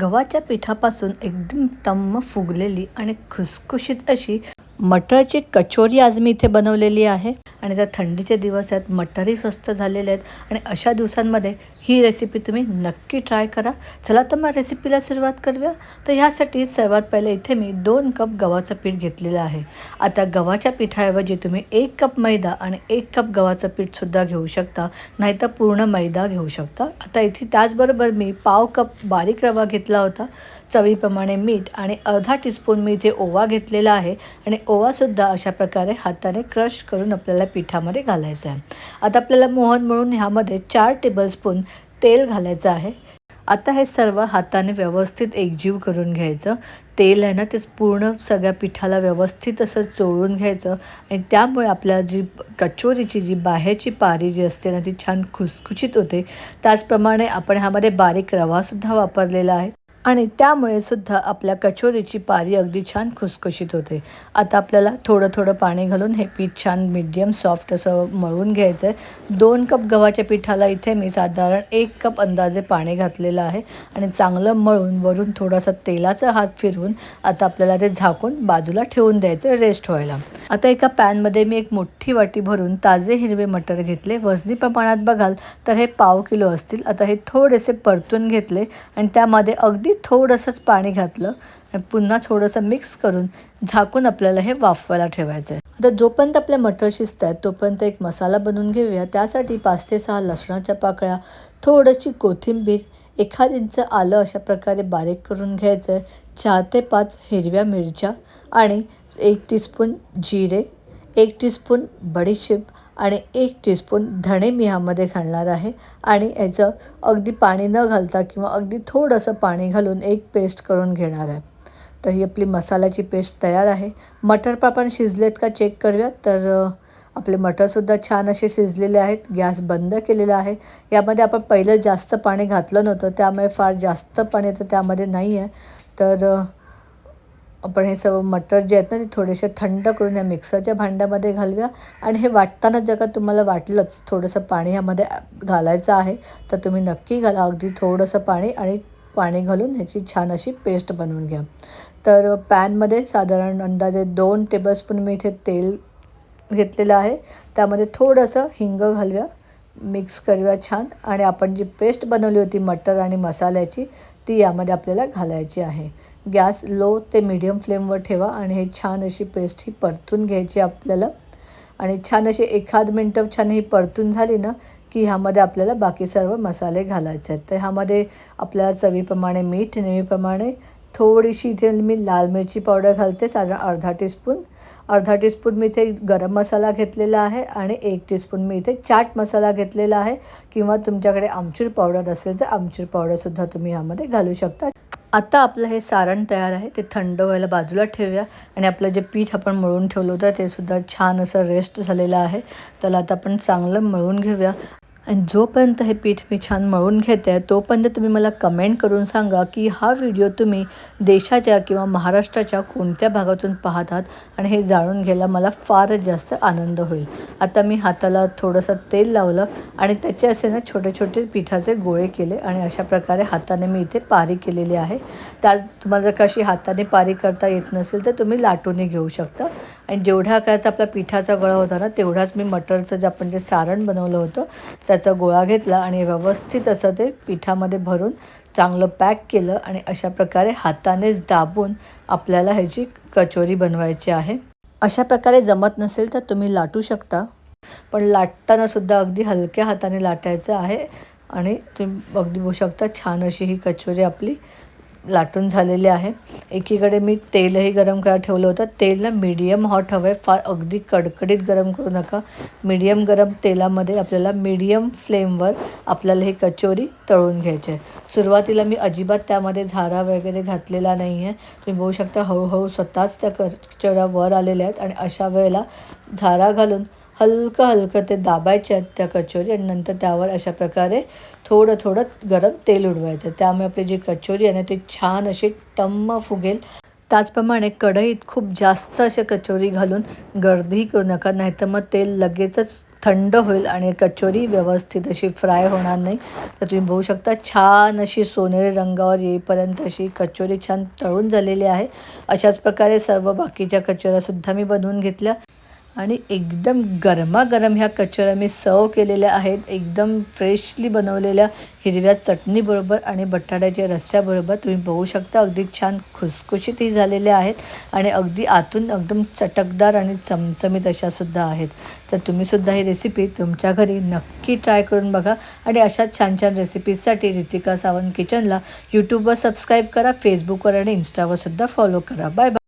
गव्हाच्या पिठापासून एकदम टम्म फुगलेली आणि खुसखुशीत अशी मटरची कचोरी आज मी इथे बनवलेली आहे. आणि त्या थंडीचे दिवस आहेत मटरही स्वस्त झालेले आहेत. आणि अशा दिवसांमध्ये ही रेसिपी तुम्ही नक्की ट्राय करा. चला तर मग रेसिपीला सुरुवात करूया. तर ह्यासाठी सर्वात पहिले इथे मी दोन कप गव्हाचं पीठ घेतलेलं आहे. आता गव्हाच्या पिठाऐवजी तुम्ही एक कप मैदा आणि एक कप गव्हाचं पीठसुद्धा घेऊ शकता. नाहीतर पूर्ण मैदा घेऊ शकता. आता इथे त्याचबरोबर मी पाव कप बारीक रवा घेतला होता. चवीप्रमाणे मीठ आणि अर्धा टीस्पून मी इथे ओवा घेतलेला आहे. आणि ओवासुद्धा अशा प्रकारे हाताने क्रश करून आपल्याला पिठामध्ये घालायचं आहे. आता आपल्याला मोहन म्हणून ह्यामध्ये चार टेबलस्पून तेल घालायचं आहे. आता हे सर्व हाताने व्यवस्थित एकजीव करून घ्यायचं. तेल आहे ना तेच पूर्ण सगळ्या पिठाला व्यवस्थित असं चोळून घ्यायचं. आणि त्यामुळे आपल्या जी कचोरीची जी बाहेरची पारी जी असते ना ती छान खुसखुशीत होते. त्याचप्रमाणे आपण ह्यामध्ये बारीक रवासुद्धा वापरलेला आहे. आणि त्यामुळे सुद्धा आपल्या कचोरीची पारी अगदी छान खुसखुशीत होते. आता आपल्याला थोडं थोडं पाणी घालून हे पीठ छान मिडियम सॉफ्ट असं मळून घ्यायचं आहे दोन कप गव्हाच्या पिठाला इथे मी साधारण एक कप अंदाजे पाणी घातलेलं आहे आणि चांगलं मळून वरून थोडासा तेलाचा हात फिरवून आता आपल्याला ते झाकून बाजूला ठेवून द्यायचं रेस्ट व्हायला. आता एका पॅनमध्ये मी एक मोठी वाटी भरून ताजे हिरवे मटर घेतले. वजनी प्रमाणात बघाल तर हे पाव किलो असतील. आता हे थोडेसे परतून घेतले आणि त्यामध्ये अगदी थोडंसंच पाणी घातलं आणि पुन्हा थोडंसं मिक्स करून झाकून आपल्याला हे वाफवायला ठेवायचं आहे आता जोपर्यंत आपले मटर शिजत आहेत तोपर्यंत एक मसाला बनवून घेऊया. त्यासाठी पाच ते सहा लसणाच्या पाकळ्या थोडीशी कोथिंबीर एखाद इंच आलं अशा प्रकारे बारीक करून घ्यायचं. आहे चार ते पाच हिरव्या मिरच्या आणि एक टीस्पून जिरे एक टीस्पून बडीशेप आणि एक टीस्पून धणे मी ह्यामध्ये घालणार आहे. आणि याचं अगदी पाणी न घालता किंवा अगदी थोडंसं पाणी घालून एक पेस्ट करून घेणार आहे. तर ही आपली मसाल्याची पेस्ट तयार आहे. मटर पापड शिजलेत का चेक करूयात. तर आपले मटरसुद्धा छान असे शिजलेले आहेत गॅस बंद केलेला आहे. यामध्ये आपण पहिलं जास्त पाणी घातलं नव्हतं त्यामुळे फार जास्त पाणी तर त्यामध्ये नाही आहे तर आपण हे सर्व मटर जे आहेत ना ते थोडेसे थंड करून या मिक्सरच्या भांड्यामध्ये घालूया. आणि हे वाटताना जर का तुम्हाला वाटलंच थोडंसं पाणी ह्यामध्ये घालायचं आहे तर तुम्ही नक्की घाला. अगदी थोडंसं पाणी आणि पाणी घालून ह्याची छान अशी पेस्ट बनवून घ्या. तर पॅनमध्ये साधारण अंदाजे दोन टेबलस्पून मी इथे तेल घेतलेलं आहे. त्यामध्ये थोडंसं हिंग घालूया. मिक्स करूया छान. आणि आपण जी पेस्ट बनवली होती मटर आणि मसाल्याची ती यामध्ये आपल्याला घालायची आहे. गॅस लो ते मीडियम फ्लेमवर ठेवा आणि हे छान अशी पेस्ट ही परतून घ्यायची आपल्याला. आणि छान अशी एखाद मिनटं छान ही परतून झाली ना की ह्यामध्ये आपल्याला बाकी सर्व मसाले घालायचे आहेत. तर ह्यामध्ये आपल्याला चवीप्रमाणे मीठ नेहमीप्रमाणे थोडीशी इथे मी लाल मिरची पावडर घालते साधारण अर्धा टीस्पून. अर्धा टीस्पून मी इथे गरम मसाला घेतलेला आहे आणि एक टीस्पून मी इथे चाट मसाला घेतलेला आहे. किंवा तुमच्याकडे आमचूर पावडर असेल तर आमचूर पावडरसुद्धा तुम्ही ह्यामध्ये घालू शकता. आता आपलं हे सारण तयार आहे ते थंड व्हायला बाजूला ठेवूया. आणि आपलं जे पीठ आपण मळून ठेवलं होतं ते सुद्धा छान असं रेस्ट झालेलं आहे. त्याला आता आपण चांगलं मळून घेऊया. आणि जोपर्यंत हे पीठ मी छान मळून घेते आहे तोपर्यंत तुम्ही मला कमेंट करून सांगा की हा व्हिडिओ तुम्ही देशाच्या किंवा महाराष्ट्राच्या कोणत्या भागातून पाहतात आणि हे जाणून घ्यायला मला फारच जास्त आनंद होईल. आता मी हाताला थोडंसं तेल लावलं आणि त्याचे असे ना छोटे छोटे पिठाचे गोळे केले आणि अशा प्रकारे हाताने मी इथे पारी केलेली आहे. त्या तुम्हाला जर कशी हाताने पारी करता येत नसेल तर तुम्ही लाटूनही घेऊ शकता. आणि जेवढा आकाराचा आपला पिठाचा गोळा होता ना तेवढाच मी मटरचं जे आपण जे सारण बनवलं होतं त्याचा गोळा घेतला आणि व्यवस्थित असं ते पिठामध्ये भरून चांगलं पॅक केलं आणि अशा प्रकारे हातानेच दाबून आपल्याला ह्याची कचोरी बनवायची आहे. अशा प्रकारे जमत नसेल तर तुम्ही लाटू शकता पण लाटतानासुद्धा अगदी हलक्या हाताने लाटायचं आहे आणि तुम्ही अगदी बघू शकता छान अशी ही कचोरी आपली लाटून झालेले आहे. एकीकडे मी तेलही गरम करायला ठेवलं होतं. तेल ना मीडियम हॉट हवं आहे फार अगदी कडकडीत गरम करू नका. मीडियम गरम तेलामध्ये आपल्याला मीडियम फ्लेमवर आपल्याला ही कचोरी तळून घ्यायची आहे. सुरुवातीला मी अजिबात त्यामध्ये झारा वगैरे घातलेला नाही आहे तुम्ही बघू शकता हळूहळू स्वतःच त्या कचोऱ्या वर आलेल्या आहेत. आणि अशा वेळेला झारा घालून हलकं हलकं ते दाबायच्या आहेत त्या कचोरी आणि नंतर त्यावर अशा प्रकारे थोडं थोडं गरम तेल उडवायचं. त्यामुळे आपली जी कचोरी आहे ना ती छान अशी टम्म फुगेल. त्याचप्रमाणे कढईत खूप जास्त अशा कचोरी घालून गर्दी करू नका नाहीतर मग तेल लगेचच थंड होईल आणि कचोरी व्यवस्थित अशी फ्राय होणार नाही. तर तुम्ही बघू शकता छान अशी सोनेरी रंगावर येईपर्यंत अशी कचोरी छान तळून झालेली आहे. अशाच प्रकारे सर्व बाकीच्या कचोऱ्यासुद्धा मी बनवून घेतल्या. आणि एकदम गरमागरम ह्या कचोऱ्या मी सर्व केलेल्या आहेत. एकदम फ्रेशली बनवलेल्या हिरव्या चटणीबरोबर आणि बटाट्याच्या रस्स्याबरोबर तुम्ही बघू शकता. अगदी छान खुसखुशीतही झालेल्या आहेत आणि अगदी आतून एकदम चटकदार आणि चमचमीत अशासुद्धा आहेत. तर तुम्हीसुद्धा ही रेसिपी तुमच्या घरी नक्की ट्राय करून बघा आणि अशाच छान छान रेसिपीजसाठी रितिका सावंत किचनला यूट्यूबवर सबस्क्राईब करा फेसबुकवर आणि इन्स्टावरसुद्धा फॉलो करा. Bye bye